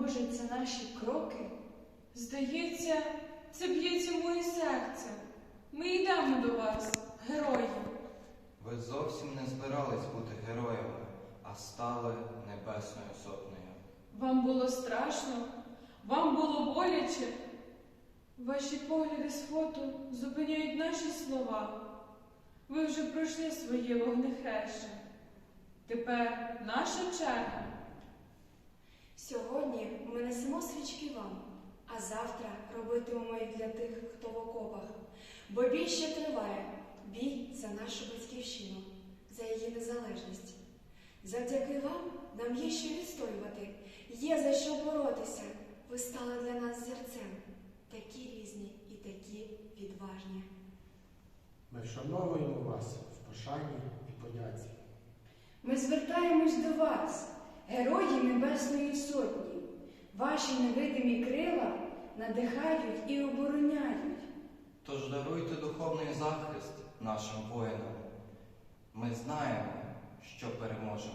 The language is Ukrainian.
А може, це наші кроки? Здається, це б'ється моє серце. Ми йдемо до вас, герої. Ви зовсім не збирались бути героями, а стали небесною сотнею. Вам було страшно, вам було боляче. Ваші погляди з фото зупиняють наші слова. Ви вже пройшли своє вогнехреща. Тепер наша черга. Сьогодні ми несемо свічки вам, а завтра робитимемо їх для тих, хто в окопах. Бо бій ще триває, бій за нашу батьківщину, за її незалежність. Завдяки вам нам є що відстоювати, є за що боротися. Ви стали для нас зірцем, такі різні і такі відважні. Ми вшановуємо вас в пошані і подяці. Ми звертаємось до вас, герої Небесної Сотні. Ваші невидимі крила надихають і обороняють. Тож даруйте духовний захист нашим воїнам. Ми знаємо, що переможемо.